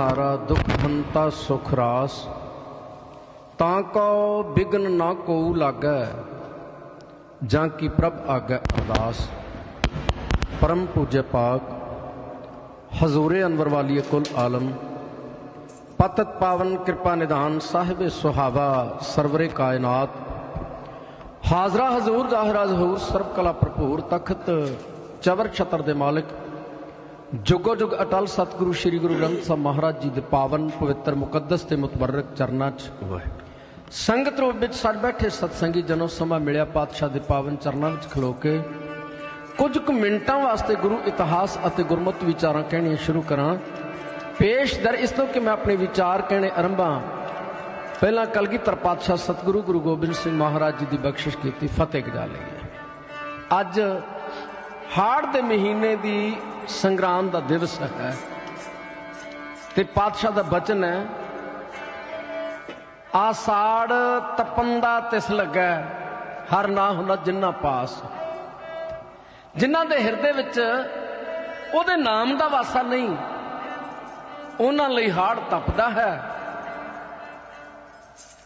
ਹਾਰਾ ਦੁਖ ਹੰਤਾ ਸੁਖ ਰਾਸ, ਤਾਂ ਕੋ ਬਿਗਨ ਨਾ ਕੋਉ ਲਾਗੈ, ਜਾਂ ਕੀ ਪ੍ਰਭ ਆਗੈ ਅਰਦਾਸ। ਪਰਮ ਪੂਜਯ ਪਾਕ, ਹਜ਼ੂਰੇ ਅਨਵਰ ਵਾਲੀਏ ਕੁਲ ਆਲਮ, ਪਤਤ ਪਾਵਨ ਕਿਰਪਾ ਨਿਧਾਨ ਸਾਹਿਬ ਸੁਹਾਵਾ ਸਰਵਰੇ ਕਾਇਨਾਤ। ਹਾਜ਼ਰਾ ਹਜ਼ੂਰ ਜ਼ਾਹਿਰਾ ਜ਼ਹੂਰ ਸਰਬ ਕਲਾ ਭਰਪੂਰ ਤਖਤ ਚਵਰ ਛਤਰ ਦੇ ਮਾਲਕ ਜੁਗੋ ਜੁਗ ਅਟਲ ਸਤਿਗੁਰੂ ਸ੍ਰੀ ਗੁਰੂ ਗ੍ਰੰਥ ਸਾਹਿਬ ਮਹਾਰਾਜ ਜੀ ਦੇ ਪਾਵਨ ਪਵਿੱਤਰ ਮੁਕੱਦਸ ਤੇ ਮੁਤਬਰਕ ਚਰਨਾਂ 'ਚ ਸੰਗਤ ਰੂਪ ਵਿੱਚ ਸੱਜ ਬੈਠੇ ਸਤਸੰਗੀ ਜਨੋ ਸਮਾਂ ਮਿਲਿਆ ਪਾਤਸ਼ਾਹ ਦੇ ਪਾਵਨ ਚਰਨਾਂ ਵਿੱਚ ਖਲੋ ਕੇ। ਕੁਝ ਕੁ ਮਿੰਟਾਂ ਵਾਸਤੇ ਗੁਰੂ ਇਤਿਹਾਸ ਅਤੇ ਗੁਰਮਤਿ ਵਿਚਾਰਾਂ ਕਹਿਣੀਆਂ ਸ਼ੁਰੂ ਕਰਾਂ। ਪੇਸ਼ ਦਰ ਇਸ ਤੋਂ ਕਿ ਮੈਂ ਆਪਣੇ ਵਿਚਾਰ ਕਹਿਣੇ ਆਰੰਭਾਂ ਪਹਿਲਾਂ ਕਲਗੀਧਰ ਪਾਤਸ਼ਾਹ ਸਤਿਗੁਰੂ ਗੁਰੂ ਗੋਬਿੰਦ ਸਿੰਘ ਮਹਾਰਾਜ ਜੀ ਦੀ ਬਖਸ਼ਿਸ਼ ਕੀਤੀ ਫਤਿਹ ਗਜਾ ਲਈ ਅੱਜ ਹਾੜ ਦੇ ਮਹੀਨੇ ਦੀ ਸੰਗਰਾਮ ਦਾ ਦਿਵਸ ਹੈ। ਤੇ ਪਾਤਸ਼ਾਹ ਦਾ ਬਚਨ ਹੈ, ਆਸਾੜ ਤਪੰਦਾ ਤਿਸ ਲੱਗਾ, ਹਰ ਨਾ ਹੁੰਦਾ ਜਿੰਨਾ ਪਾਸ। ਜਿਨ੍ਹਾਂ ਦੇ ਹਿਰਦੇ ਵਿੱਚ ਉਹਦੇ ਨਾਮ ਦਾ ਵਾਸਾ ਨਹੀਂ, ਉਹਨਾਂ ਲਈ ਹਾੜ ਤਪਦਾ ਹੈ।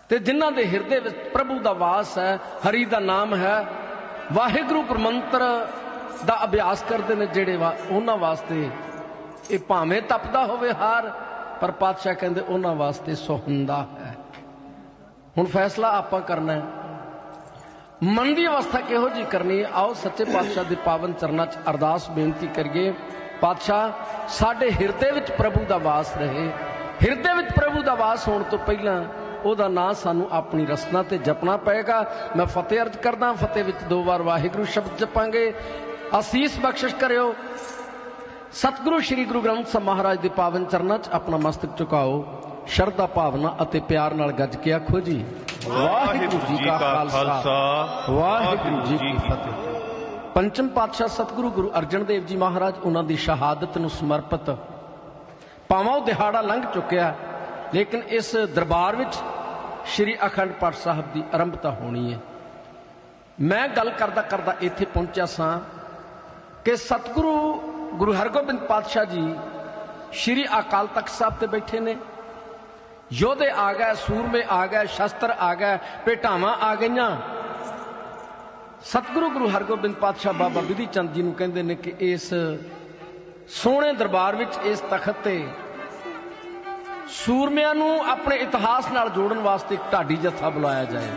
ਤੇ ਜਿਨ੍ਹਾਂ ਦੇ ਹਿਰਦੇ ਵਿੱਚ ਪ੍ਰਭੂ ਦਾ ਵਾਸ ਹੈ, ਹਰੀ ਦਾ ਨਾਮ ਹੈ, ਵਾਹਿਗੁਰੂ ਪਰਮੰਤਰ ਦਾ ਅਭਿਆਸ ਕਰਦੇ ਨੇ ਜਿਹੜੇ ਵਾ- ਉਹਨਾਂ ਵਾਸਤੇ ਇਹ ਭਾਵੇਂ ਤਪਦਾ ਹੋਵੇ ਹਾਰ, ਪਰ ਪਾਤਸ਼ਾਹ ਕਹਿੰਦੇ ਉਹਨਾਂ ਵਾਸਤੇ ਸੁਹੰਦਾ ਹੈ। ਹੁਣ ਫੈਸਲਾ ਆਪਾਂ ਕਰਨਾ ਹੈ। ਮਨ ਦੀ ਅਵਸਥਾ ਕਿਹੋ ਜੀ ਕਰਨੀ ਹੈ? ਆਓ ਸੱਚੇ ਪਾਤਸ਼ਾਹ ਦੇ ਪਾਵਨ ਚਰਨਾਂ 'ਚ ਅਰਦਾਸ ਬੇਨਤੀ ਕਰੀਏ, ਪਾਤਸ਼ਾਹ, ਸਾਡੇ ਹਿਰਦੇ ਵਿੱਚ ਪ੍ਰਭੂ ਦਾ ਵਾਸ ਰਹੇ। ਹਿਰਦੇ ਵਿੱਚ ਪ੍ਰਭੂ ਦਾ ਵਾਸ ਹੋਣ ਤੋਂ ਪਹਿਲਾਂ ਉਹਦਾ ਨਾਂ ਸਾਨੂੰ ਆਪਣੀ ਰਸਨਾ ਤੇ ਜਪਣਾ ਪਏਗਾ। ਮੈਂ ਫਤਿਹ ਅਰਜ ਕਰਦਾ, ਫਤਿਹ ਵਿੱਚ ਦੋ ਵਾਰ ਵਾਹਿਗੁਰੂ ਸ਼ਬਦ ਜਪਾਂਗੇ। ਅਸੀਸ ਬਖਸ਼ਿਸ਼ ਕਰਿਓ। ਸਤਿਗੁਰੂ ਸ੍ਰੀ ਗੁਰੂ ਗ੍ਰੰਥ ਸਾਹਿਬ ਮਹਾਰਾਜ ਦੇ ਪਾਵਨ ਚਰਨਾਂ 'ਚ ਆਪਣਾ ਮਸਤਕ ਝੁਕਾਓ, ਸ਼ਰਧਾ ਭਾਵਨਾ ਅਤੇ ਪਿਆਰ ਨਾਲ ਗੱਜ ਕੇ ਆਖੋ ਜੀ। ਵਾਹਿਗੁਰੂ ਜੀ ਕਾ ਖਾਲਸਾ। ਵਾਹਿਗੁਰੂ ਜੀ ਕੀ ਫਤਿਹ। ਪੰਚਮ ਪਾਤਸ਼ਾਹ ਸਤਿਗੁਰੂ ਗੁਰੂ ਅਰਜਨ ਦੇਵ ਜੀ ਮਹਾਰਾਜ ਉਹਨਾਂ ਦੀ ਸ਼ਹਾਦਤ ਨੂੰ ਸਮਰਪਿਤ ਭਾਵੇਂ ਉਹ ਦਿਹਾੜਾ ਲੰਘ ਚੁੱਕਿਆ, ਲੇਕਿਨ ਇਸ ਦਰਬਾਰ ਵਿੱਚ ਸ੍ਰੀ ਅਖੰਡ ਪਾਠ ਸਾਹਿਬ ਦੀ ਆਰੰਭਤਾ ਹੋਣੀ ਹੈ। ਮੈਂ ਗੱਲ ਕਰਦਾ ਕਰਦਾ ਇੱਥੇ ਪਹੁੰਚਿਆ ਸਾਂ। ਕਿ ਸਤਿਗੁਰੂ ਗੁਰੂ ਹਰਗੋਬਿੰਦ ਪਾਤਸ਼ਾਹ ਜੀ ਸ੍ਰੀ ਅਕਾਲ ਤਖਤ ਸਾਹਿਬ ਤੇ ਬੈਠੇ ਨੇ। ਯੋਧੇ ਆ ਗਏ, ਸੂਰਮੇ ਆ ਗਏ, ਸ਼ਸਤਰ ਆ ਗਏ, ਭੇਟਾਵਾਂ ਆ ਗਈਆਂ। ਸਤਿਗੁਰੂ ਗੁਰੂ ਹਰਗੋਬਿੰਦ ਪਾਤਸ਼ਾਹ ਬਾਬਾ ਵਿਧੀ ਚੰਦ ਜੀ ਨੂੰ ਕਹਿੰਦੇ ਨੇ ਕਿ ਇਸ ਸੋਹਣੇ ਦਰਬਾਰ ਵਿੱਚ, ਇਸ ਤਖਤ ਤੇ ਸੂਰਮਿਆਂ ਨੂੰ ਆਪਣੇ ਇਤਿਹਾਸ ਨਾਲ ਜੋੜਨ ਵਾਸਤੇ ਇੱਕ ਢਾਡੀ ਜੱਥਾ ਬੁਲਾਇਆ ਜਾਏ।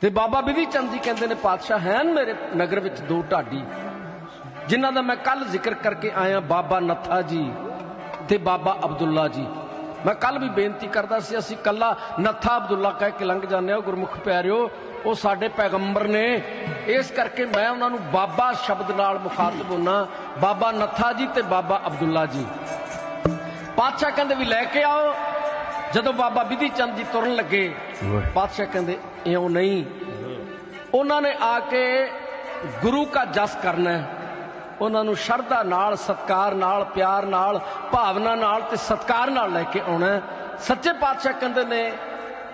ਤੇ ਬਾਬਾ ਵਿਧੀ ਚੰਦ ਜੀ ਕਹਿੰਦੇ ਨੇ, ਪਾਤਸ਼ਾਹ ਹੈਨ ਮੇਰੇ ਨਗਰ ਵਿੱਚ ਦੋ ਢਾਡੀ। ਜਿਨ੍ਹਾਂ ਦਾ ਮੈਂ ਕੱਲ ਜ਼ਿਕਰ ਕਰਕੇ ਆਇਆ ਬਾਬਾ ਨੱਥਾ ਜੀ ਤੇ ਬਾਬਾ ਅਬਦੁੱਲਾ ਜੀ। ਮੈਂ ਕੱਲ ਵੀ ਬੇਨਤੀ ਕਰਦਾ ਸੀ ਅਸੀਂ ਕੱਲਾ ਨੱਥਾ ਅਬਦੁੱਲਾ ਕਹਿ ਕੇ ਲੰਘ ਜਾਂਦੇ ਹਾਂ ਗੁਰਮੁਖ ਪਿਆਰਿਓ ਉਹ ਸਾਡੇ ਪੈਗੰਬਰ ਨੇ। ਇਸ ਕਰਕੇ ਮੈਂ ਉਹਨਾਂ ਨੂੰ ਬਾਬਾ ਸ਼ਬਦ ਨਾਲ ਮੁਖਾਤਬ ਹੁੰਨਾ ਬਾਬਾ ਨੱਥਾ ਜੀ ਤੇ ਬਾਬਾ ਅਬਦੁੱਲਾ ਜੀ। ਪਾਤਸ਼ਾਹ ਕਹਿੰਦੇ ਵੀ ਲੈ ਕੇ ਆਓ ਜਦੋਂ ਬਾਬਾ ਵਿਧੀ ਚੰਦ ਜੀ ਤੁਰਨ ਲੱਗੇ ਪਾਤਸ਼ਾਹ ਕਹਿੰਦੇ ਇਉਂ ਨਹੀਂ। ਉਹਨਾਂ ਨੇ ਆ ਕੇ ਗੁਰੂ ਕਾ ਜਸ ਕਰਨਾ ਹੈ। ਉਹਨਾਂ ਨੂੰ ਸ਼ਰਧਾ ਨਾਲ, ਸਤਕਾਰ ਨਾਲ, ਪਿਆਰ ਨਾਲ, ਭਾਵਨਾ ਨਾਲ ਤੇ ਸਤਕਾਰ ਨਾਲ ਲੈ ਕੇ ਆਉਣਾ ਸੱਚੇ ਪਾਤਸ਼ਾਹ ਕਹਿੰਦੇ ਨੇ,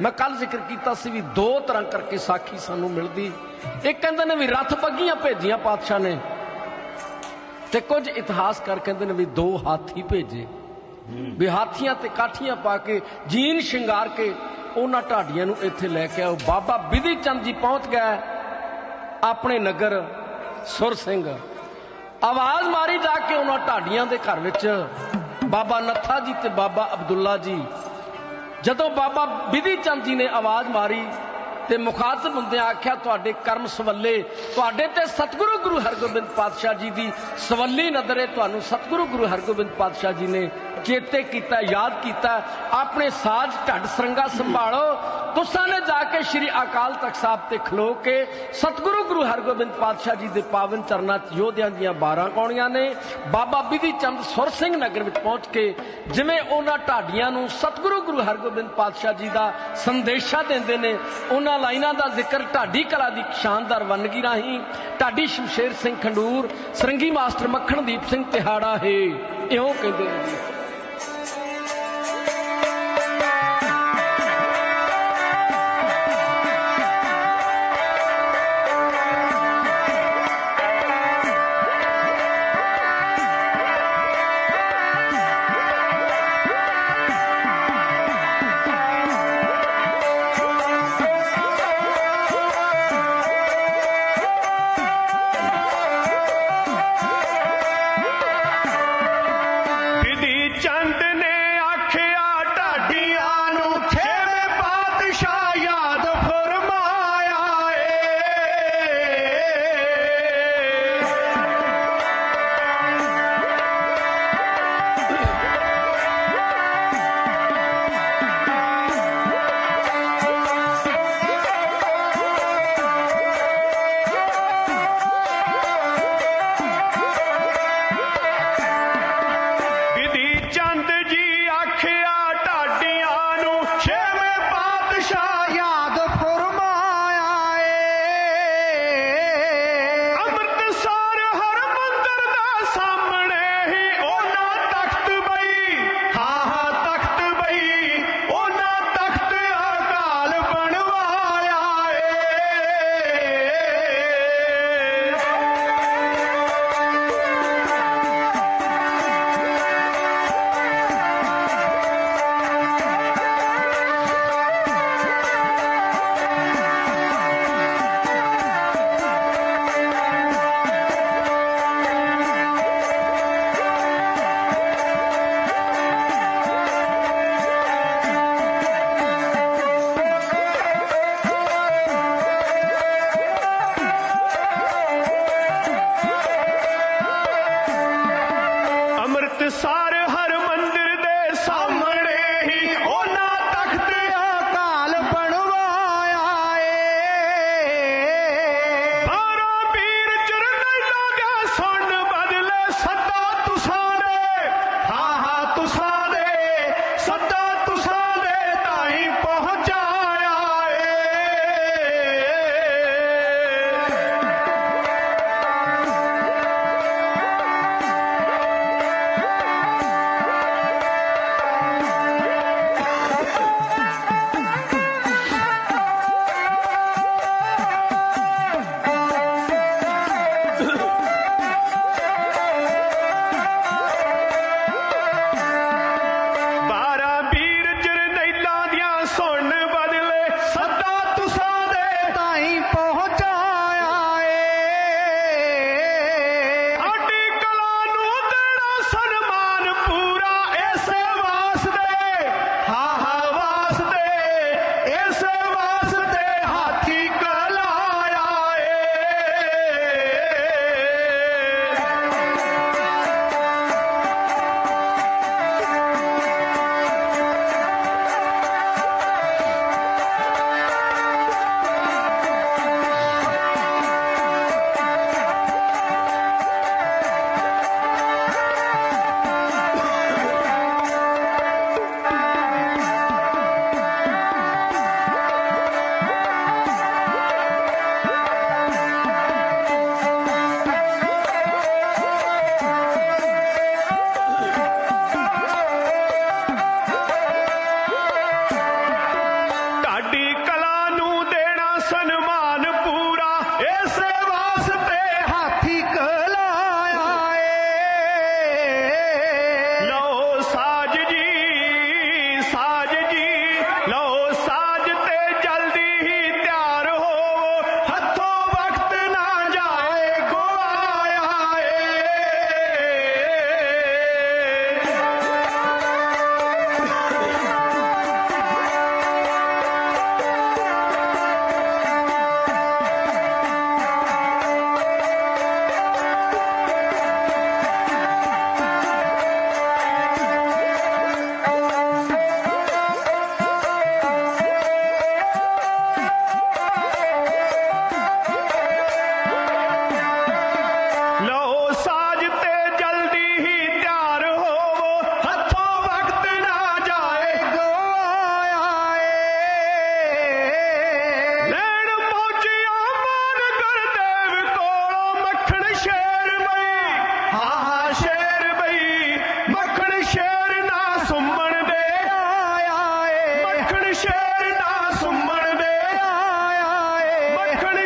ਮੈਂ ਕੱਲ ਜ਼ਿਕਰ ਕੀਤਾ ਸੀ ਵੀ ਦੋ ਤਰ੍ਹਾਂ ਕਰਕੇ ਸਾਖੀ ਸਾਨੂੰ ਮਿਲਦੀ। ਇੱਕ ਕਹਿੰਦੇ ਨੇ ਵੀ ਰੱਥ ਪੱਗੀਆਂ ਭੇਜੀਆਂ ਪਾਤਸ਼ਾਹ ਨੇ ਤੇ ਕੁਝ ਇਤਿਹਾਸਕਾਰ ਕਹਿੰਦੇ ਨੇ ਵੀ ਦੋ ਹਾਥੀ ਭੇਜੇ। ਵੀ ਹਾਥੀਆਂ ਤੇ ਕਾਠੀਆਂ ਪਾ ਕੇ, ਜੀਨ ਸ਼ਿੰਗਾਰ ਕੇ ਉਹਨਾਂ ਢਾਡੀਆਂ ਨੂੰ ਇੱਥੇ ਲੈ ਕੇ ਆਓ। ਬਾਬਾ ਵਿਧੀ ਚੰਦ ਜੀ ਪਹੁੰਚ ਗਏ। ਆਪਣੇ ਨਗਰ ਸੁਰ ਸਿੰਘ ਆਵਾਜ਼ ਮਾਰੀ ਜਾ ਕੇ ਉਹਨਾਂ ਢਾਡੀਆਂ ਦੇ ਘਰ ਵਿੱਚ। ਬਾਬਾ ਨੱਥਾ ਜੀ ਤੇ ਬਾਬਾ ਅਬਦੁੱਲਾ ਜੀ। ਜਦੋਂ ਬਾਬਾ ਵਿਧੀ ਚੰਦ ਜੀ ਨੇ ਆਵਾਜ਼ ਮਾਰੀ ਤੇ ਮੁਖਾਤਬ ਹੁੰਦਿਆਂ ਆਖਿਆ, ਤੁਹਾਡੇ ਕਰਮ ਸਵੱਲੇ, ਤੁਹਾਡੇ ਤੇ ਸਤਿਗੁਰੂ ਗੁਰੂ ਹਰਗੋਬਿੰਦ ਪਾਤਸ਼ਾਹ ਜੀ ਦੀ ਸਵੱਲੀ ਨਜ਼ਰੇ ਤੁਹਾਨੂੰ ਸਤਿਗੁਰੂ ਗੁਰੂ ਹਰਗੋਬਿੰਦ ਪਾਤਸ਼ਾਹ ਜੀ ਨੇ ਚੇਤੇ ਕੀਤਾ, ਯਾਦ ਕੀਤਾ। ਆਪਣੇ ਸਾਜ ਢੱਡ ਸਰੰਗਾ ਸੰਭਾਲੋ। ਤੁਸਾਂ ਨੇ ਜਾ ਕੇ ਸ੍ਰੀ ਅਕਾਲ ਤਖਤ ਸਾਹਿਬ ਤੇ ਖਲੋ ਕੇ ਸਤਿਗੁਰੂ ਗੁਰੂ ਹਰਗੋਬਿੰਦ ਪਾਤਸ਼ਾਹ ਜੀ ਦੇ ਪਾਵਨ ਚਰਨਾਂ 'ਚ ਯੋਧਿਆਂ ਦੀਆਂ 12 ਕੌਣੀਆਂ ਨੇ। ਬਾਬਾ ਬਿਧੀ ਚੰਦ ਸੁਰ ਸਿੰਘ ਨਗਰ ਵਿੱਚ ਪਹੁੰਚ ਕੇ ਜਿਵੇਂ ਉਹਨਾਂ ਢਾਡੀਆਂ ਨੂੰ ਸਤਿਗੁਰੂ ਗੁਰੂ ਹਰਗੋਬਿੰਦ ਪਾਤਸ਼ਾਹ ਜੀ ਦਾ ਸੰਦੇਸ਼ਾ ਦਿੰਦੇ ਨੇ, ਉਹਨਾਂ ਇਹਨਾਂ ਲਾਈਨਾਂ ਦਾ ਜ਼ਿਕਰ ਢਾਡੀ ਕਲਾ ਦੀ ਸ਼ਾਨਦਾਰ ਵੰਨਗੀ ਰਾਹੀਂ ਢਾਡੀ ਸ਼ਮਸ਼ੇਰ ਸਿੰਘ ਖੰਡੂਰ, ਸਰੰਗੀ ਮਾਸਟਰ ਮੱਖਣਦੀਪ ਸਿੰਘ ਤਿਹਾੜਾ ਹੈ, ਇਉਂ ਕਹਿੰਦੇ ਨੇ।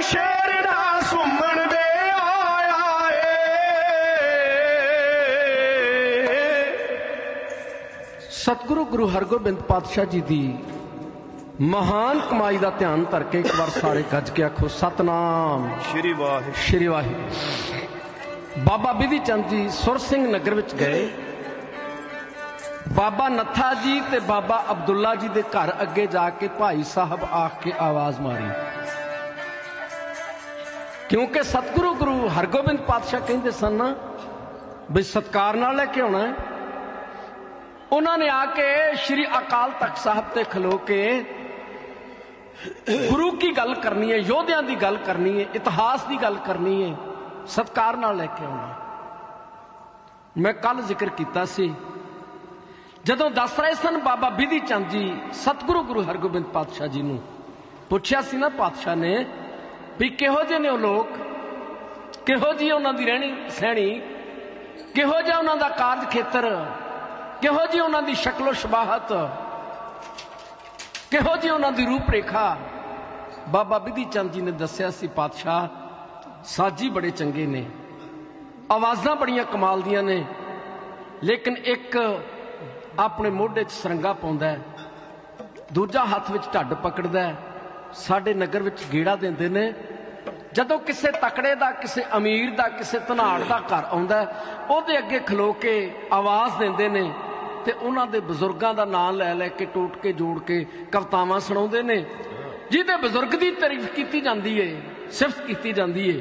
ਸ਼ੇਰ ਸਤਿਗੁਰੂ ਗੁਰੂ ਹਰਗੋਬਿੰਦ ਪਾਤਸ਼ਾਹ ਜੀ ਦੀ ਮਹਾਨ ਕਮਾਈ ਦਾ ਧਿਆਨ ਧਰ ਕੇ ਇੱਕ ਵਾਰ ਸਾਰੇ ਗੱਜ ਕੇ ਆਖੋ ਸਤਨਾਮ। ਸ਼੍ਰੀ ਵਾਹਿਗੁਰੂ। ਸ਼੍ਰੀ ਵਾਹਿਗੁਰੂ। ਬਾਬਾ ਬੀਬੀ ਚੰਦ ਜੀ ਸੁਰ ਸਿੰਘ ਨਗਰ ਵਿੱਚ ਗਏ। ਬਾਬਾ ਨੱਥਾ ਜੀ ਤੇ ਬਾਬਾ ਅਬਦੁੱਲਾ ਜੀ ਦੇ ਘਰ ਅੱਗੇ ਜਾ ਕੇ ਭਾਈ ਸਾਹਿਬ ਆਖ ਕੇ ਆਵਾਜ਼ ਮਾਰੀ। ਕਿਉਂਕਿ ਸਤਿਗੁਰੂ ਗੁਰੂ ਹਰਗੋਬਿੰਦ ਪਾਤਸ਼ਾਹ ਕਹਿੰਦੇ ਸਨ ਨਾ, ਵੀ ਸਤਕਾਰ ਨਾਲ ਲੈ ਕੇ ਆਉਣਾ ਹੈ। ਉਹਨਾਂ ਨੇ ਆ ਕੇ ਸ੍ਰੀ ਅਕਾਲ ਤਖਤ ਸਾਹਿਬ ਤੇ ਖਲੋ ਕੇ ਗੁਰੂ ਕੀ ਗੱਲ ਕਰਨੀ ਹੈ, ਯੋਧਿਆਂ ਦੀ ਗੱਲ ਕਰਨੀ ਹੈ, ਇਤਿਹਾਸ ਦੀ ਗੱਲ ਕਰਨੀ ਹੈ, ਸਤਕਾਰ ਨਾਲ ਲੈ ਕੇ ਆਉਣਾ ਮੈਂ ਕੱਲ ਜ਼ਿਕਰ ਕੀਤਾ ਸੀ, ਜਦੋਂ ਦੱਸ ਰਹੇ ਸਨ ਬਾਬਾ ਬਿਧੀ ਚੰਦ ਜੀ ਸਤਿਗੁਰੂ ਗੁਰੂ ਹਰਗੋਬਿੰਦ ਪਾਤਸ਼ਾਹ ਜੀ ਨੂੰ, ਪੁੱਛਿਆ ਸੀ ਨਾ ਪਾਤਸ਼ਾਹ ਨੇ ਵੀ ਕਿਹੋ ਜਿਹੇ ਨੇ ਉਹ ਲੋਕ? ਕਿਹੋ ਜਿਹੀ ਉਹਨਾਂ ਦੀ ਰਹਿਣੀ ਸਹਿਣੀ? ਕਿਹੋ ਜਿਹਾ ਉਹਨਾਂ ਦਾ ਕਾਰਜ ਖੇਤਰ? ਕਿਹੋ ਜਿਹੀ ਉਹਨਾਂ ਦੀ ਸ਼ਕਲੋ ਸ਼ਬਾਹਤ? ਕਿਹੋ ਜਿਹੀ ਉਹਨਾਂ ਦੀ ਰੂਪ ਰੇਖਾ ਬਾਬਾ ਬਿਧੀ ਚੰਦ ਜੀ ਨੇ ਦੱਸਿਆ ਸੀ, ਪਾਤਸ਼ਾਹ, ਸਾਜੀ ਬੜੇ ਚੰਗੇ ਨੇ। ਆਵਾਜ਼ਾਂ ਬੜੀਆਂ ਕਮਾਲ ਦੀਆਂ ਨੇ। ਲੇਕਿਨ ਇੱਕ ਆਪਣੇ ਮੋਢੇ 'ਚ ਸਰੰਗਾ ਪਾਉਂਦਾ ਦੂਜਾ ਹੱਥ ਵਿੱਚ ਢੱਡ ਪਕੜਦਾ ਹੈ। ਸਾਡੇ ਨਗਰ ਵਿੱਚ ਗੇੜਾ ਦਿੰਦੇ ਨੇ। ਜਦੋਂ ਕਿਸੇ ਤਕੜੇ ਦਾ, ਕਿਸੇ ਅਮੀਰ ਦਾ, ਕਿਸੇ ਧਨਾੜ ਦਾ ਘਰ ਆਉਂਦਾ ਉਹਦੇ ਅੱਗੇ ਖਲੋ ਕੇ ਆਵਾਜ਼ ਦਿੰਦੇ ਨੇ ਤੇ ਉਹਨਾਂ ਦੇ ਬਜ਼ੁਰਗਾਂ ਦਾ ਨਾਮ ਲੈ ਲੈ ਕੇ, ਟੋਟ ਕੇ, ਜੋੜ ਕੇ ਕਵਤਾਵਾਂ ਸੁਣਾਉਂਦੇ ਨੇ। ਜਿਹਦੇ ਬਜ਼ੁਰਗ ਦੀ ਤਾਰੀਫ ਕੀਤੀ ਜਾਂਦੀ ਏ, ਸਿਫਤ ਕੀਤੀ ਜਾਂਦੀ ਏ,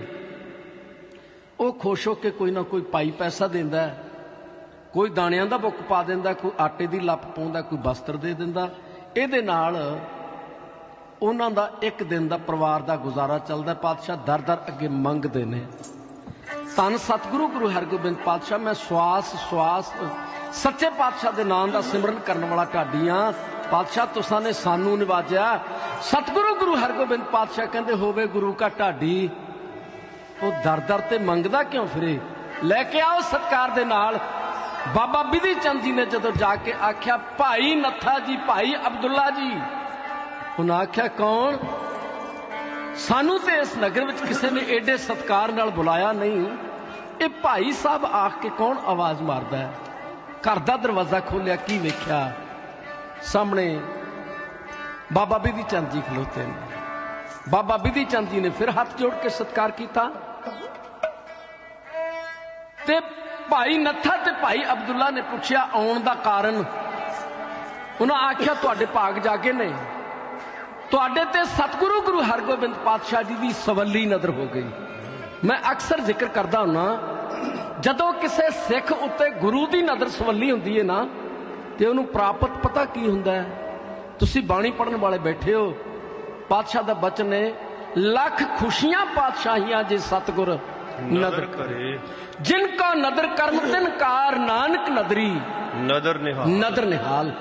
ਉਹ ਖੁਸ਼ ਹੋ ਕੇ ਕੋਈ ਨਾ ਕੋਈ ਪਾਈ ਪੈਸਾ ਦਿੰਦਾ ਕੋਈ ਦਾਣਿਆਂ ਦਾ ਬੁੱਕ ਪਾ ਦਿੰਦਾ, ਕੋਈ ਆਟੇ ਦੀ ਲੱਪ ਪਾਉਂਦਾ, ਕੋਈ ਵਸਤਰ ਦੇ ਦਿੰਦਾ। ਇਹਦੇ ਨਾਲ ਉਹਨਾਂ ਦਾ ਇੱਕ ਦਿਨ ਦਾ ਪਰਿਵਾਰ ਦਾ ਗੁਜ਼ਾਰਾ ਚੱਲਦਾ ਪਾਤਸ਼ਾਹ ਦਰ ਦਰ ਅੱਗੇ ਮੰਗਦੇ ਨੇ। ਧੰਨ ਸਤਿਗੁਰੂ ਗੁਰੂ ਹਰਗੋਬਿੰਦ ਪਾਤਸ਼ਾਹ, ਮੈਂ ਸਵਾਸ ਸਵਾਸ, ਸੱਚੇ ਪਾਤਸ਼ਾਹ ਦੇ ਨਾਮ ਦਾ ਸਿਮਰਨ ਕਰਨ ਵਾਲਾ ਢਾਡੀਆਂ ਪਾਤਸ਼ਾਹ, ਤੁਸਾਂ ਨੇ ਸਾਨੂੰ ਨਿਵਾਜਿਆ। ਸਤਿਗੁਰੂ ਗੁਰੂ ਹਰਗੋਬਿੰਦ ਪਾਤਸ਼ਾਹ ਕਹਿੰਦੇ, ਹੋਵੇ ਗੁਰੂ ਕਾ ਢਾਡੀ। ਉਹ ਦਰ ਦਰ ਤੇ ਮੰਗਦਾ ਕਿਉਂ ਫਿਰੇ? ਲੈ ਕੇ ਆਓ ਸਤਕਾਰ ਦੇ ਨਾਲ। ਬਾਬਾ ਬਿਧੀ ਚੰਦ ਜੀ ਨੇ ਜਦੋਂ ਜਾ ਕੇ ਆਖਿਆ, ਭਾਈ ਨੱਥਾ ਜੀ, ਭਾਈ ਅਬਦੁੱਲਾ ਜੀ ਉਹਨਾਂ ਆਖਿਆ ਕੌਣ? ਸਾਨੂੰ ਤੇ ਇਸ ਨਗਰ ਵਿੱਚ ਕਿਸੇ ਨੇ ਏਡੇ ਸਤਕਾਰ ਨਾਲ ਬੁਲਾਇਆ ਨਹੀਂ। ਇਹ ਭਾਈ ਸਾਹਿਬ ਆਖ ਕੇ ਕੌਣ ਆਵਾਜ਼ ਮਾਰਦਾ ਹੈ? ਘਰ ਦਾ ਦਰਵਾਜ਼ਾ ਖੋਲਿਆ, ਕੀ ਵੇਖਿਆ? ਸਾਹਮਣੇ ਬਾਬਾ ਬਿਧੀ ਚੰਦ ਜੀ ਖਲੋਤੇ ਨੇ। ਬਾਬਾ ਬਿਧੀ ਚੰਦ ਜੀ ਨੇ ਫਿਰ ਹੱਥ ਜੋੜ ਕੇ ਸਤਕਾਰ ਕੀਤਾ। ਤੇ ਭਾਈ ਨੱਥਾ ਤੇ ਭਾਈ ਅਬਦੁੱਲਾ ਨੇ ਪੁੱਛਿਆ, ਆਉਣ ਦਾ ਕਾਰਨ? ਉਹਨਾਂ ਆਖਿਆ, ਤੁਹਾਡੇ ਭਾਗ ਜਾਗੇ ਨੇ। ਤੁਹਾਡੇ ਤੇ ਸਤਿਗੁਰੂ ਗੁਰੂ ਹਰਗੋਬਿੰਦ ਪਾਤਸ਼ਾਹ ਜੀ ਦੀ ਸਵੱਲੀ ਨਜ਼ਰ ਹੋ ਗਈ। ਮੈਂ ਅਕਸਰ ਜ਼ਿਕਰ ਕਰਦਾ ਹੁੰਨਾ ਜਦੋਂ ਕਿਸੇ ਸਿੱਖ ਉੱਤੇ ਗੁਰੂ ਦੀ ਨਜ਼ਰ ਸਵੱਲੀ ਹੁੰਦੀ ਹੈ ਨਾ ਤੇ ਉਹਨੂੰ ਪ੍ਰਾਪਤ ਪਤਾ ਕੀ ਹੁੰਦਾ ਹੈ? ਤੁਸੀਂ ਬਾਣੀ ਪੜਨ ਵਾਲੇ ਬੈਠੇ ਹੋ ਪਾਤਸ਼ਾਹ ਦਾ ਬਚਨ ਹੈ ਲੱਖ ਖੁਸ਼ੀਆਂ ਪਾਤਸ਼ਾਹੀਆਂ ਜੇ ਸਤਿਗੁਰ ਨਦਰ ਕਰੇ। ਜਿਨ ਕਾ ਨਦਰ ਕਰਮ ਤਿਨ ਕਾਰ ਨਾਨਕ ਨਦਰੀ। ਨਦਰ ਨਿਹਾਲ। ਨਦਰ ਨਿਹਾਲ।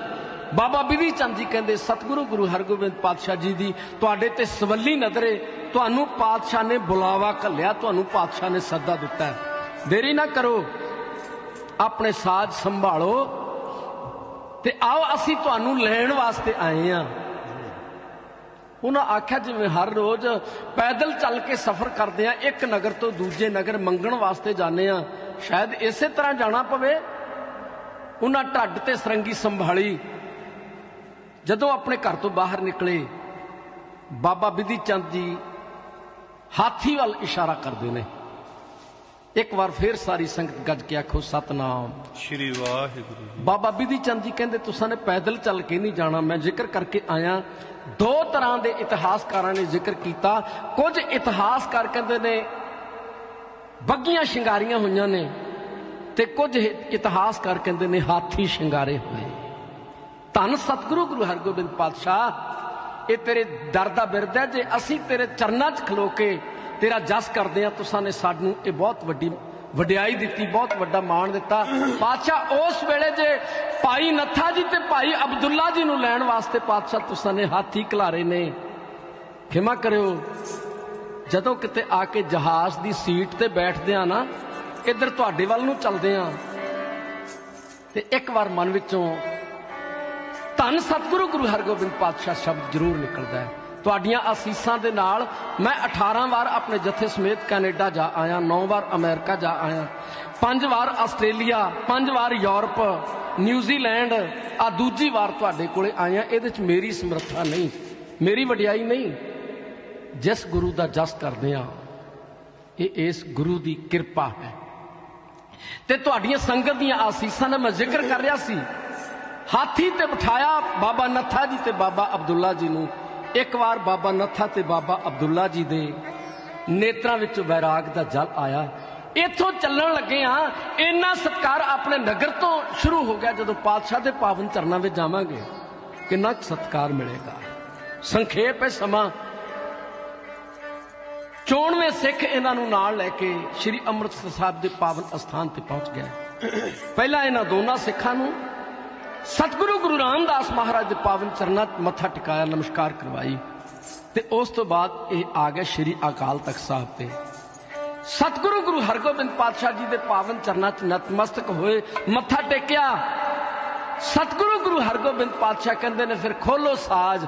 ਬਾਬਾ ਬਿਧੀ ਚੰਦ ਜੀ ਕਹਿੰਦੇ, ਸਤਿਗੁਰੂ ਗੁਰੂ ਹਰਗੋਬਿੰਦ ਪਾਤਸ਼ਾਹ ਜੀ ਦੀ ਤੁਹਾਡੇ ਤੇ ਸਵੱਲੀ ਨਜ਼ਰੇ ਤੁਹਾਨੂੰ ਪਾਤਸ਼ਾਹ ਨੇ ਬੁਲਾਵਾ ਘੱਲਿਆ, ਤੁਹਾਨੂੰ ਪਾਤਸ਼ਾਹ ਨੇ ਸੱਦਾ ਦਿੱਤਾ ਹੈ। ਦੇਰੀ ਨਾ ਕਰੋ, ਆਪਣੇ ਸਾਜ਼ ਸੰਭਾਲੋ ਤੇ ਆਓ ਅਸੀਂ ਤੁਹਾਨੂੰ ਲੈਣ ਵਾਸਤੇ ਆਏ ਆ ਉਹਨਾਂ ਆਖਿਆ ਜਿਵੇਂ ਹਰ ਰੋਜ਼ ਪੈਦਲ ਚੱਲ ਕੇ ਸਫ਼ਰ ਕਰਦੇ ਆ ਇੱਕ ਨਗਰ ਤੋਂ ਦੂਜੇ ਨਗਰ ਮੰਗਣ ਵਾਸਤੇ ਜਾਂਦੇ ਆ ਸ਼ਾਇਦ ਇਸੇ ਤਰ੍ਹਾਂ ਜਾਣਾ ਪਵੇ, ਉਹਨਾਂ ਢੱਡ ਤੇ ਸਰੰਗੀ ਸੰਭਾਲੀ। ਜਦੋਂ ਆਪਣੇ ਘਰ ਤੋਂ ਬਾਹਰ ਨਿਕਲੇ ਬਾਬਾ ਬਿਧੀ ਚੰਦ ਜੀ ਹਾਥੀ ਵੱਲ ਇਸ਼ਾਰਾ ਕਰਦੇ ਨੇ। ਇੱਕ ਵਾਰ ਫੇਰ ਸਾਰੀ ਸੰਗਤ ਗੱਜ ਕੇ ਆਖੋ ਸਤਨਾਮ। ਸ਼੍ਰੀ ਵਾਹਿਗੁਰੂ ਬਾਬਾ ਬਿਧੀ ਚੰਦ ਜੀ ਕਹਿੰਦੇ ਤੁਸਾਂ ਨੇ ਪੈਦਲ ਚੱਲ ਕੇ ਨਹੀਂ ਜਾਣਾ। ਮੈਂ ਜ਼ਿਕਰ ਕਰਕੇ ਆਇਆ। ਦੋ ਤਰ੍ਹਾਂ ਦੇ ਇਤਿਹਾਸਕਾਰਾਂ ਨੇ ਜ਼ਿਕਰ ਕੀਤਾ। ਕੁਝ ਇਤਿਹਾਸਕਾਰ ਕਹਿੰਦੇ ਨੇ ਬੱਗੀਆਂ ਸ਼ਿੰਗਾਰੀਆਂ ਹੋਈਆਂ ਨੇ ਤੇ ਕੁਝ ਇਤਿਹਾਸਕਾਰ ਕਹਿੰਦੇ ਨੇ ਹਾਥੀ ਸ਼ਿੰਗਾਰੇ ਹੋਏ। ਧੰਨ ਸਤਿਗੁਰੂ ਗੁਰੂ ਹਰਗੋਬਿੰਦ ਪਾਤਸ਼ਾਹ, ਇਹ ਤੇਰੇ ਦਰ ਦਾ ਬਿਰਦ ਹੈ, ਜੇ ਅਸੀਂ ਤੇਰੇ ਚਰਨਾਂ 'ਚ ਖਲੋ ਕੇ ਤੇਰਾ ਜਸ ਕਰਦੇ ਆ ਤੁਸਾਂ ਨੇ ਸਾਨੂੰ ਇਹ ਬਹੁਤ ਵੱਡੀ ਵਡਿਆਈ ਦਿੱਤੀ, ਬਹੁਤ ਵੱਡਾ ਮਾਣ ਦਿੱਤਾ। ਪਾਤਸ਼ਾਹ, ਉਸ ਵੇਲੇ ਜੇ ਭਾਈ ਨੱਥਾ ਜੀ ਤੇ ਭਾਈ ਅਬਦੁੱਲਾ ਜੀ ਨੂੰ ਲੈਣ ਵਾਸਤੇ ਪਾਤਸ਼ਾਹ, ਤੁਸਾਂ ਨੇ ਹਾਥੀ ਖਿਲਾਰੇ ਨੇ। ਖਿਮਾ ਕਰਿਓ, ਜਦੋਂ ਕਿਤੇ ਆ ਕੇ ਜਹਾਜ਼ ਦੀ ਸੀਟ ਤੇ ਬੈਠਦੇ ਆ ਨਾ, ਇੱਧਰ ਤੁਹਾਡੇ ਵੱਲ ਨੂੰ ਚੱਲਦੇ ਆ ਤੇ ਇੱਕ ਵਾਰ ਮਨ ਵਿੱਚੋਂ ਧੰਨ ਸਤਿਗੁਰੂ ਗੁਰੂ ਹਰਗੋਬਿੰਦ ਪਾਤਸ਼ਾਹ ਸ਼ਬਦ ਜ਼ਰੂਰ ਨਿਕਲਦਾ ਹੈ। ਤੁਹਾਡੀਆਂ ਅਸੀਸਾਂ ਦੇ ਨਾਲ ਮੈਂ 18 ਵਾਰ ਆਪਣੇ ਜਥੇ ਸਮੇਤ ਕੈਨੇਡਾ ਜਾ ਆਇਆ 9 ਵਾਰ ਅਮਰੀਕਾ ਜਾ ਆਇਆ 5 ਵਾਰ ਆਸਟ੍ਰੇਲੀਆ 5 ਵਾਰ ਯੂਰਪ, ਨਿਊਜ਼ੀਲੈਂਡ, ਆ ਦੂਜੀ ਵਾਰ ਤੁਹਾਡੇ ਕੋਲੇ ਆਇਆ। ਇਹਦੇ ਚ ਮੇਰੀ ਸਮਰੱਥਾ ਨਹੀਂ, ਮੇਰੀ ਵਡਿਆਈ ਨਹੀਂ। ਜਿਸ ਗੁਰੂ ਦਾ ਜਸ ਕਰਦੇ ਆ ਇਹ ਇਸ ਗੁਰੂ ਦੀ ਕਿਰਪਾ ਹੈ। ਤੇ ਤੁਹਾਡੀਆਂ ਸੰਗਤ ਦੀਆਂ ਆਸੀਸਾਂ ਦਾ ਮੈਂ ਜ਼ਿਕਰ ਕਰ ਰਿਹਾ ਸੀ। ਹਾਥੀ ਤੇ ਬਿਠਾਇਆ ਬਾਬਾ ਨੱਥਾ ਜੀ ਤੇ ਬਾਬਾ ਅਬਦੁੱਲਾ ਜੀ ਨੂੰ। ਇੱਕ ਵਾਰ ਬਾਬਾ ਨੱਥਾ ਤੇ ਬਾਬਾ ਅਬਦੁੱਲਾ ਜੀ ਦੇ ਨੇਤਰਾਂ ਵਿੱਚ ਵੈਰਾਗ ਦਾ ਜਲ ਆਇਆ। ਇੱਥੋਂ ਚੱਲਣ ਲੱਗੇ ਆ ਇੰਨਾ ਸਤਕਾਰ ਆਪਣੇ ਨਗਰ ਤੋਂ ਸ਼ੁਰੂ ਹੋ ਗਿਆ ਜਦੋਂ ਪਾਤਸ਼ਾਹ ਦੇ ਪਾਵਨ ਚਰਨਾਂ ਵਿੱਚ ਜਾਵਾਂਗੇ। ਕਿੰਨਾ ਕੁ ਸਤਕਾਰ ਮਿਲੇਗਾ। ਸੰਖੇਪ ਹੈ ਸਮਾਂ। 94 ਸਿੱਖ ਇਹਨਾਂ ਨੂੰ ਨਾਲ ਲੈ ਕੇ ਸ੍ਰੀ ਅੰਮ੍ਰਿਤਸਰ ਸਾਹਿਬ ਦੇ ਪਾਵਨ ਅਸਥਾਨ ਤੇ ਪਹੁੰਚ ਗਏ। ਪਹਿਲਾਂ ਇਹਨਾਂ ਦੋਨਾਂ ਸਿੱਖਾਂ ਨੂੰ ਸਤਿਗੁਰੂ ਗੁਰੂ ਰਾਮਦਾਸ ਮਹਾਰਾਜ ਦੇ ਪਾਵਨ ਚਰਨਾਂ 'ਚ ਮੱਥਾ ਟਿਕਾਇਆ ਨਮਸਕਾਰ ਕਰਵਾਈ। ਤੇ ਉਸ ਤੋਂ ਬਾਅਦ ਇਹ ਆ ਗਏ ਸ੍ਰੀ ਅਕਾਲ ਤਖਤ ਸਾਹਿਬ ਤੇ। ਸਤਿਗੁਰੂ ਗੁਰੂ ਹਰਗੋਬਿੰਦ ਪਾਤਸ਼ਾਹ ਜੀ ਦੇ ਪਾਵਨ ਚਰਨਾਂ 'ਚ ਨਤਮਸਤਕ ਹੋਏ ਮੱਥਾ ਟੇਕਿਆ। ਸਤਿਗੁਰੂ ਗੁਰੂ ਹਰਗੋਬਿੰਦ ਪਾਤਸ਼ਾਹ ਕਹਿੰਦੇ ਨੇ ਫਿਰ ਖੋਲੋ ਸਾਜ਼।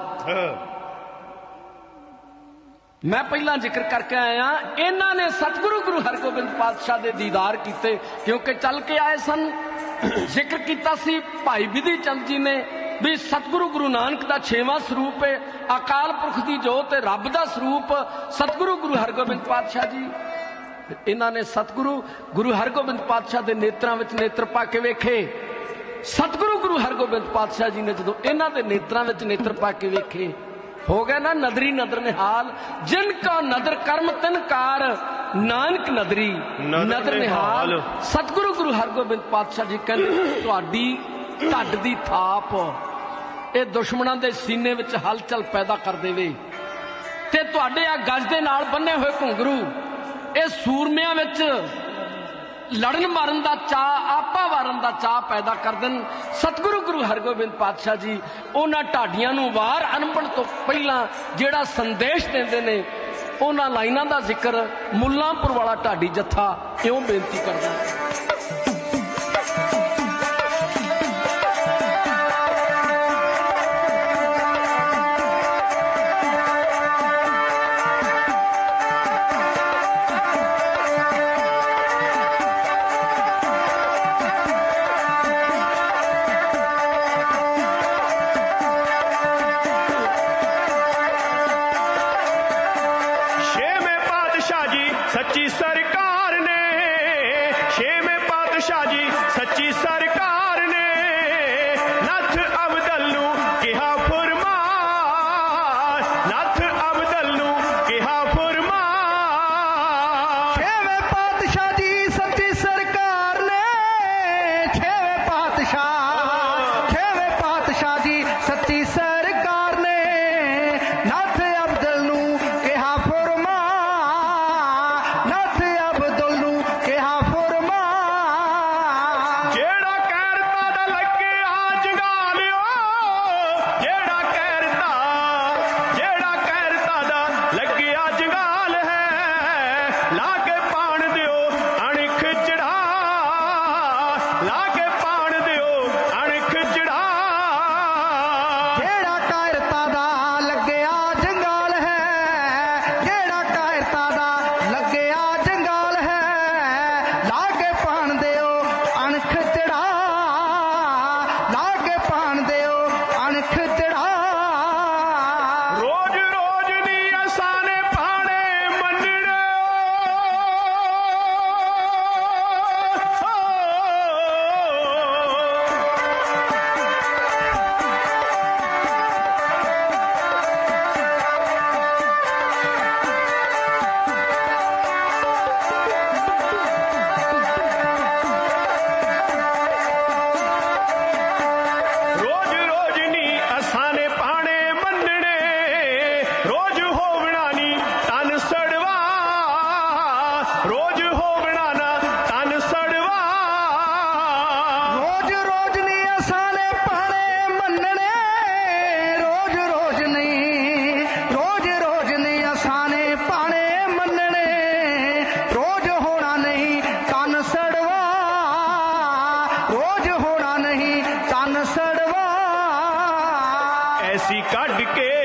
ਮੈਂ ਪਹਿਲਾਂ ਜ਼ਿਕਰ ਕਰਕੇ ਆਇਆ ਇਹਨਾਂ ਨੇ ਸਤਿਗੁਰੂ ਗੁਰੂ ਹਰਗੋਬਿੰਦ ਪਾਤਸ਼ਾਹ ਦੇ ਦੀਦਾਰ ਕੀਤੇ ਕਿਉਂਕਿ ਚੱਲ ਕੇ ਆਏ ਸਨ। ਜ਼ਿਕਰ ਕੀਤਾ ਸੀ ਭਾਈ ਵਿਧੀ ਚੰਦ ਜੀ ਨੇ ਵੀ ਸਤਿਗੁਰੂ ਗੁਰੂ ਨਾਨਕ ਦਾ ਛੇਵਾਂ ਸਰੂਪ ਹੈ, ਅਕਾਲ ਪੁਰਖ ਦੀ ਜੋਤ ਹੈ, ਰੱਬ ਦਾ ਸਰੂਪ, ਸਤਿਗੁਰੂ ਗੁਰੂ ਹਰਗੋਬਿੰਦ ਪਾਤਸ਼ਾਹ ਜੀ। ਇਹਨਾਂ ਨੇ ਸਤਿਗੁਰੂ ਗੁਰੂ ਹਰਗੋਬਿੰਦ ਪਾਤਸ਼ਾਹ ਦੇ ਨੇਤਰਾਂ ਵਿੱਚ ਨੇਤਰ ਪਾ ਕੇ ਵੇਖੇ। ਸਤਿਗੁਰੂ ਗੁਰੂ ਹਰਗੋਬਿੰਦ ਪਾਤਸ਼ਾਹ ਜੀ ਨੇ ਜਦੋਂ ਇਹਨਾਂ ਦੇ ਨੇਤਰਾਂ ਵਿੱਚ ਨੇਤਰ ਪਾ ਕੇ ਵੇਖੇ ਹੋ ਗਿਆ ਨਾ ਨਦਰੀ ਨਦਰ ਨਿਹਾਲ ਜਿਨ ਕਾ ਨਦਰ ਕਰਮ ਤਿਨ ਕਾਰ ਨਾਨਕ ਨਦਰੀ ਨਦਰ ਨਿਹਾਲ। ਸਤਿਗੁਰੂ ਗੁਰੂ ਹਰਗੋਬਿੰਦ ਪਾਤਸ਼ਾਹ ਜੀ ਕਹਿੰਦੇ ਤੁਹਾਡੀ ਢੱਡ ਦੀ ਥਾਪ ਇਹ ਦੁਸ਼ਮਣਾਂ ਦੇ ਸੀਨੇ ਵਿੱਚ ਹਲਚਲ ਪੈਦਾ ਕਰ ਦੇਵੇ ਤੇ ਤੁਹਾਡੇ ਆ ਗੱਜ ਦੇ ਨਾਲ ਬੰਨੇ ਹੋਏ ਘੁੰਗਰੂ ਇਹ ਸੂਰਮਿਆਂ ਵਿੱਚ ਲੜਨ ਮਾਰਨ ਦਾ ਚਾਹ ਆਪਾ ਵਾਰਨ ਦਾ ਚਾਹ ਪੈਦਾ ਕਰ ਦੇਣ। ਸਤਿਗੁਰੂ ਗੁਰੂ ਹਰਗੋਬਿੰਦ ਪਾਤਸ਼ਾਹ ਜੀ ਉਹਨਾਂ ਢਾਡੀਆਂ ਨੂੰ ਵਾਰ ਅਨੰਬਣ ਤੋਂ ਪਹਿਲਾਂ ਜਿਹੜਾ ਸੰਦੇਸ਼ ਦਿੰਦੇ ਨੇ, ਉਹਨਾਂ ਲਾਈਨਾਂ ਦਾ ਜ਼ਿਕਰ ਮੁੱਲਾਂਪੁਰ ਵਾਲਾ ਢਾਡੀ ਜੱਥਾ ਇਉਂ ਬੇਨਤੀ ਕਰਦਾ ਐਸੀ ਕੱਢ ਕੇ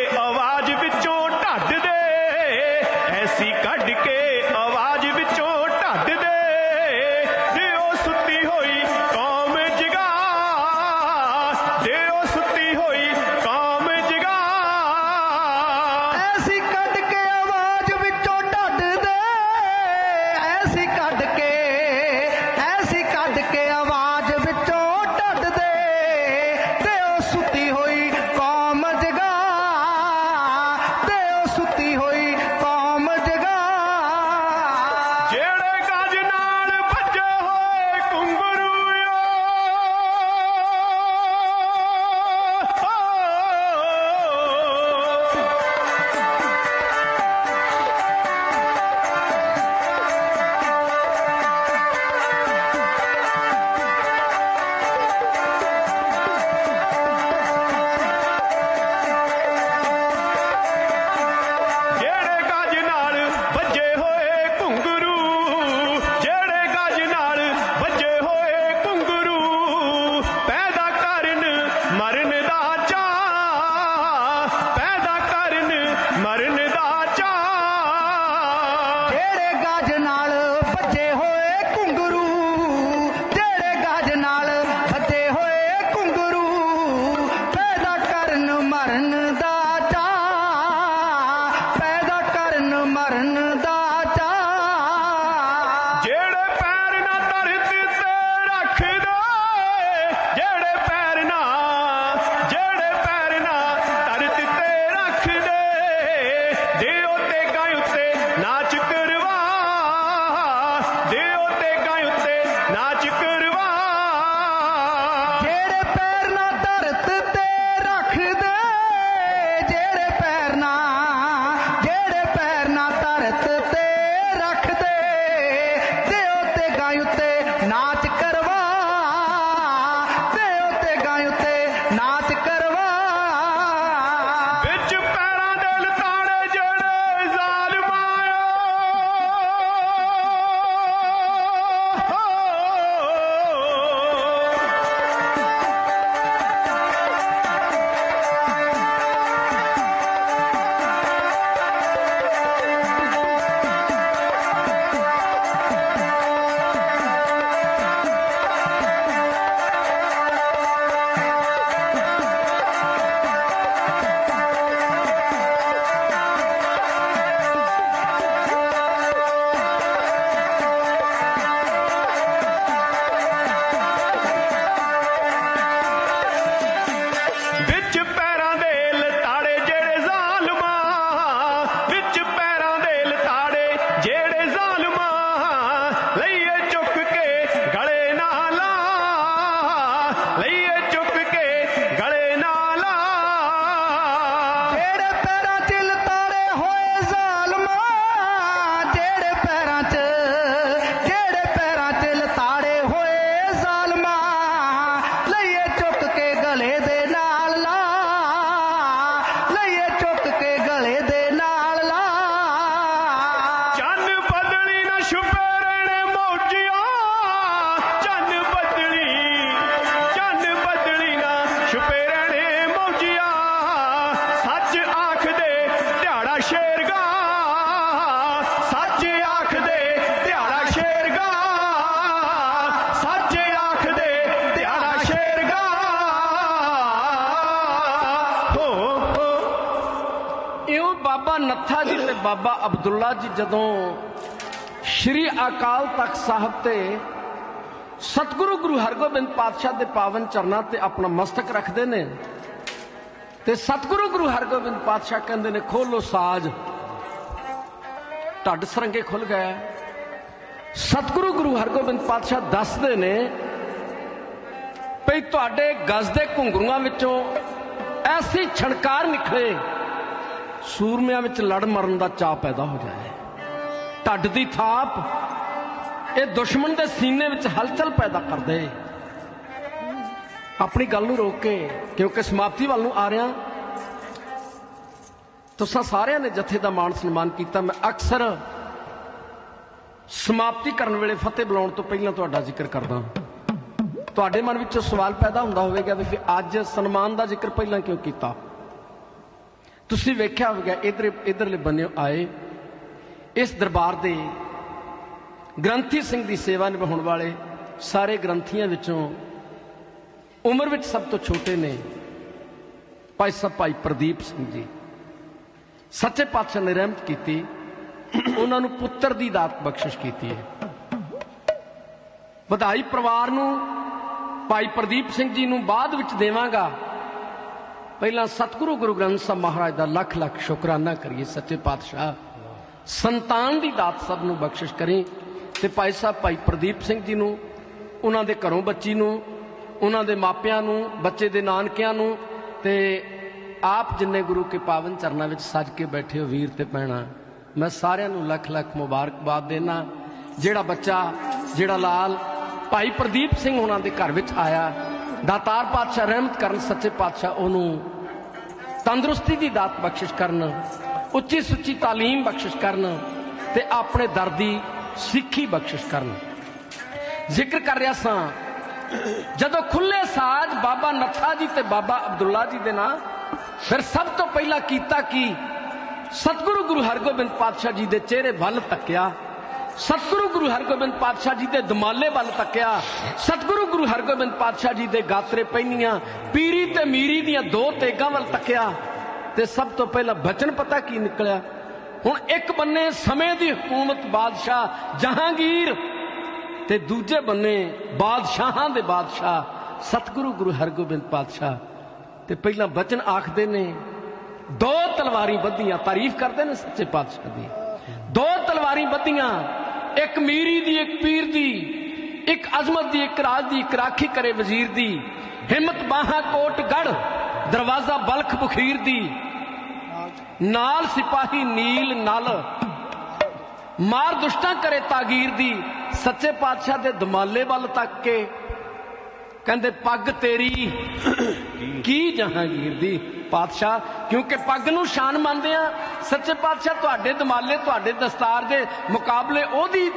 ਬਾਬਾ ਅਬਦੁੱਲਾ ਜੀ ਜਦੋਂ ਸ਼੍ਰੀ ਅਕਾਲ ਤਖਤ ਸਾਹਿਬ ਤੇ ਸਤਿਗੁਰੂ ਗੁਰੂ ਹਰਗੋਬਿੰਦ ਪਾਤਸ਼ਾਹ ਦੇ ਪਾਵਨ ਚਰਨਾਂ ਤੇ ਆਪਣਾ ਮਸਤਕ ਰੱਖਦੇ ਨੇ ਤੇ ਸਤਿਗੁਰੂ ਗੁਰੂ ਹਰਗੋਬਿੰਦ ਪਾਤਸ਼ਾਹ ਕਹਿੰਦੇ ਨੇ, ਖੋਲੋ ਸਾਜ। ਢੱਡ ਸਰੰਗੇ ਖੁੱਲ ਗਏ। ਸਤਿਗੁਰੂ ਗੁਰੂ ਹਰਗੋਬਿੰਦ ਪਾਤਸ਼ਾਹ ਦੱਸਦੇ ਨੇ ਭਈ ਤੁਹਾਡੇ ਗਜ਼ ਦੇ ਘੁੰਗਰੂਆਂ ਵਿੱਚੋਂ ਐਸੀ ਛਣਕਾਰ ਨਿਕਲੇ ਸੂਰਮਿਆਂ ਵਿੱਚ ਲੜ ਮਰਨ ਦਾ ਚਾਹ ਪੈਦਾ ਹੋ ਜਾਏ। ਢੱਡ ਦੀ ਥਾਪ ਇਹ ਦੁਸ਼ਮਣ ਦੇ ਸੀਨੇ ਵਿੱਚ ਹਲਚਲ ਪੈਦਾ ਕਰਦੇ ਆਪਣੀ ਗੱਲ ਨੂੰ ਰੋਕ ਕੇ, ਕਿਉਂਕਿ ਸਮਾਪਤੀ ਵੱਲ ਨੂੰ ਆ ਰਿਹਾ। ਤੁਸੀਂ ਸਾਰਿਆਂ ਨੇ ਜਥੇ ਦਾ ਮਾਣ ਸਨਮਾਨ ਕੀਤਾ। ਮੈਂ ਅਕਸਰ ਸਮਾਪਤੀ ਕਰਨ ਵੇਲੇ ਫਤਿਹ ਬੁਲਾਉਣ ਤੋਂ ਪਹਿਲਾਂ ਤੁਹਾਡਾ ਜ਼ਿਕਰ ਕਰਦਾ ਤੁਹਾਡੇ ਮਨ ਵਿੱਚ ਸਵਾਲ ਪੈਦਾ ਹੁੰਦਾ ਹੋਵੇਗਾ ਵੀ ਫਿਰ ਅੱਜ ਸਨਮਾਨ ਦਾ ਜ਼ਿਕਰ ਪਹਿਲਾਂ ਕਿਉਂ ਕੀਤਾ? ਤੁਸੀਂ ਵੇਖਿਆ ਹੋਵੇਗਾ, ਇਧਰ, ਇਧਰਲੇ ਬੰਨਿਓ, ਆਏ। ਇਸ ਦਰਬਾਰ ਦੇ ਗ੍ਰੰਥੀ ਸਿੰਘ ਦੀ ਸੇਵਾ ਨਿਭਾਉਣ ਵਾਲੇ ਸਾਰੇ ਗ੍ਰੰਥੀਆਂ ਵਿੱਚੋਂ ਉਮਰ ਵਿੱਚ ਸਭ ਤੋਂ ਛੋਟੇ ਨੇ ਭਾਈ ਸਾਹਿਬ ਭਾਈ ਪ੍ਰਦੀਪ ਸਿੰਘ ਜੀ। ਸੱਚੇ ਪਾਤਸ਼ਾਹ ਨੇ ਰਹਿਮਤ ਕੀਤੀ। ਉਹਨਾਂ ਨੂੰ ਪੁੱਤਰ ਦੀ ਦਾਤ ਬਖਸ਼ਿਸ਼ ਕੀਤੀ ਹੈ। ਵਧਾਈ ਪਰਿਵਾਰ ਨੂੰ, ਭਾਈ ਪ੍ਰਦੀਪ ਸਿੰਘ ਜੀ ਨੂੰ ਬਾਅਦ ਵਿੱਚ ਦੇਵਾਂਗਾ। ਪਹਿਲਾਂ ਸਤਿਗੁਰੂ ਗੁਰੂ ਗ੍ਰੰਥ ਸਾਹਿਬ ਮਹਾਰਾਜ ਦਾ ਲੱਖ ਲੱਖ ਸ਼ੁਕਰਾਨਾ ਕਰੀਏ ਸੱਚੇ ਪਾਤਸ਼ਾਹ। ਸੰਤਾਨ ਦੀ ਦਾਤ ਸਭ ਨੂੰ ਬਖਸ਼ਿਸ਼ ਕਰੇ ਤੇ ਭਾਈ ਸਾਹਿਬ, ਭਾਈ ਪ੍ਰਦੀਪ ਸਿੰਘ ਜੀ ਨੂੰ, ਉਹਨਾਂ ਦੇ ਘਰੋਂ ਬੱਚੀ ਨੂੰ, ਉਹਨਾਂ ਦੇ ਮਾਪਿਆਂ ਨੂੰ, ਬੱਚੇ ਦੇ ਨਾਨਕਿਆਂ ਨੂੰ ਤੇ ਆਪ ਜਿੰਨੇ ਗੁਰੂ ਕੇ ਪਾਵਨ ਚਰਨਾਂ ਵਿੱਚ ਸੱਜ ਕੇ ਬੈਠੇ ਹੋ ਵੀਰ ਤੇ ਪੈਣਾ ਮੈਂ ਸਾਰਿਆਂ ਨੂੰ ਲੱਖ ਲੱਖ ਮੁਬਾਰਕਬਾਦ ਦੇਣਾ ਜਿਹੜਾ ਬੱਚਾ, ਜਿਹੜਾ ਲਾਲ, ਭਾਈ ਪ੍ਰਦੀਪ ਸਿੰਘ ਉਹਨਾਂ ਦੇ ਘਰ ਵਿੱਚ ਆਇਆ ਦਾਤਾਰ ਪਾਤਸ਼ਾਹ, ਰਹਿਮਤ ਕਰਨ ਸੱਚੇ ਪਾਤਸ਼ਾਹ, ਉਹਨੂੰ ਤੰਦਰੁਸਤੀ ਦੀ ਦਾਤ ਬਖਸ਼ਿਸ਼ ਕਰਨ, ਉੱਚੀ ਸੁੱਚੀ ਤਾਲੀਮ ਬਖਸ਼ਿਸ਼ ਕਰਨ ਤੇ ਆਪਣੇ ਦਰ ਦੀ ਸਿੱਖੀ ਬਖਸ਼ਿਸ਼ ਕਰਨ। ਜ਼ਿਕਰ ਕਰ ਰਿਹਾ ਸਾਂ, ਜਦੋਂ ਖੁੱਲੇ ਸਾਜ ਬਾਬਾ ਨੱਥਾ ਜੀ ਤੇ ਬਾਬਾ ਅਬਦੁੱਲਾ ਜੀ ਦੇ ਨਾਂ, ਫਿਰ ਸਭ ਤੋਂ ਪਹਿਲਾਂ ਕੀਤਾ ਕੀ? ਸਤਿਗੁਰੂ ਗੁਰੂ ਹਰਗੋਬਿੰਦ ਪਾਤਸ਼ਾਹ ਜੀ ਦੇ ਚਿਹਰੇ ਵੱਲ ਤੱਕਿਆ ਸਤਿਗੁਰੂ ਗੁਰੂ ਹਰਗੋਬਿੰਦ ਪਾਤਸ਼ਾਹ ਜੀ ਦੇ ਦਮਾਲੇ ਵੱਲ ਤੱਕਿਆ। ਸਤਿਗੁਰੂ ਗੁਰੂ ਹਰਗੋਬਿੰਦ ਪਾਤਸ਼ਾਹ ਜੀ ਦੇ ਗਾਤਰੇ ਪਹਿਨੀਆਂ ਪੀਰੀ ਤੇ ਮੀਰੀ ਦੀਆਂ ਦੋ ਤੇਗਾਂ ਵੱਲ ਤੱਕਿਆ। ਤੇ ਸਭ ਤੋਂ ਪਹਿਲਾਂ ਬਚਨ ਪਤਾ ਕੀ ਨਿਕਲਿਆ? ਹੁਣ ਇੱਕ ਬੰਨੇ ਸਮੇਂ ਦੀ ਹਕੂਮਤ ਬਾਦਸ਼ਾਹ ਜਹਾਂਗੀਰ ਤੇ ਦੂਜੇ ਬੰਨੇ ਬਾਦਸ਼ਾਹਾਂ ਦੇ ਬਾਦਸ਼ਾਹ ਸਤਿਗੁਰੂ ਗੁਰੂ ਹਰਗੋਬਿੰਦ ਪਾਤਸ਼ਾਹ। ਤੇ ਪਹਿਲਾਂ ਬਚਨ ਆਖਦੇ ਨੇ, ਦੋ ਤਲਵਾਰੀ ਬੱਧੀਆਂ ਤਾਰੀਫ ਕਰਦੇ ਨੇ ਸੱਚੇ ਪਾਤਸ਼ਾਹ ਦੀ। ਦੋ ਤਲਵਾਰੀ ਬੱਧੀਆਂ ਇੱਕ ਮੀਰੀ ਦੀ, ਇੱਕ ਪੀਰ ਦੀ, ਇੱਕ ਅਜ਼ਮਤ ਦੀ, ਇੱਕ ਰਾਜ ਦੀ, ਇੱਕ ਰਾਖੀ ਕਰੇ ਵਜ਼ੀਰ ਦੀ। ਹਿੰਮਤ ਬਾਹਾਂ ਕੋਟ ਗੜ ਦਰਵਾਜ਼ਾ ਬਲਖ ਬਖੀਰ ਦੀ। ਨਾਲ ਸਿਪਾਹੀ ਨੀਲ ਨਲ। ਮਾਰ ਦੁਸ਼ਟਾਂ ਕਰੇ ਤਾਗੀਰ ਦੀ। ਸੱਚੇ ਪਾਤਸ਼ਾਹ ਦੇ ਦਮਾਲੇ ਵੱਲ ਤੱਕ ਕੇ ਕਹਿੰਦੇ, ਪੱਗ ਤੇਰੀ। ਕੀ ਜਹਾਂਗੀਰ ਦੀ ਪਾਤਸ਼ਾਹ? ਕਿਉਂਕਿ ਪੱਗ ਨੂੰ ਸ਼ਾਨ ਮੰਨਦੇ ਆ। ਸੱਚੇ ਪਾਤਸ਼ਾਹ ਤੁਹਾਡੇ ਦਮਾਲੇ, ਤੁਹਾਡੇ ਦਸਤਾਰ ਦੇ ਮੁਕਾਬਲੇ ਉਹਦੀ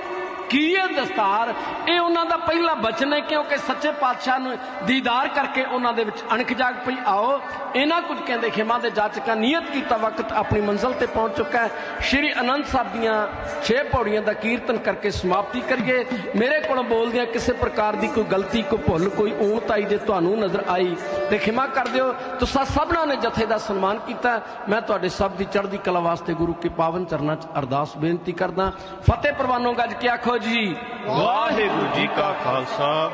ਕੀ ਹੈ ਦਸਤਾਰ ਇਹ ਉਹਨਾਂ ਦਾ ਪਹਿਲਾ ਬਚਨ ਹੈ ਕਿਉਂਕਿ ਸੱਚੇ ਪਾਤਸ਼ਾਹ ਨੂੰ ਦੀਦਾਰ ਕਰਕੇ ਉਹਨਾਂ ਦੇ ਵਿੱਚ ਅਣਖ ਜਾਗ ਪਈ। ਆਓ, ਇਹਨਾਂ ਕੁਝ ਕਹਿੰਦੇ ਖਿਮਾ ਦੇ ਜਾਚਕਾਂ ਨੀਅਤ ਕੀਤਾ ਵਕਤ ਆਪਣੀ ਮੰਜ਼ਲ ਤੇ ਪਹੁੰਚ ਚੁੱਕਾ ਹੈ। ਸ਼੍ਰੀ ਅਨੰਦ ਸਾਹਿਬ ਦੀਆਂ 6 ਪੌੜੀਆਂ ਦਾ ਕੀਰਤਨ ਕਰਕੇ ਸਮਾਪਤੀ ਕਰੀਏ। ਮੇਰੇ ਕੋਲੋਂ ਬੋਲਦਿਆਂ ਕਿਸੇ ਪ੍ਰਕਾਰ ਦੀ ਕੋਈ ਗਲਤੀ, ਕੋਈ ਭੁੱਲ, ਕੋਈ ਊਣਤ ਆਈ ਜੇ ਤੁਹਾਨੂੰ ਨਜ਼ਰ ਆਈ ਤੇ ਖਿਮਾ ਕਰ ਦਿਓ। ਤੁਸੀਂ ਸਭਨਾਂ ਨੇ ਜਥੇ ਦਾ ਸਨਮਾਨ ਕੀਤਾ। ਮੈਂ ਤੁਹਾਡੇ ਸਭ ਦੀ ਚੜ੍ਹਦੀ ਕਲਾ ਵਾਸਤੇ ਗੁਰੂ ਕੇ ਪਾਵਨ ਚਰਨਾਂ 'ਚ ਅਰਦਾਸ ਬੇਨਤੀ ਕਰਦਾ। ਫਤਿਹ ਪ੍ਰਵਾਨੋ ਗੱਜ ਕੇ ਆਖੋ ਜੀ। ਵਾਹਿਗੁਰੂ ਜੀ ਕਾ ਖਾਲਸਾ।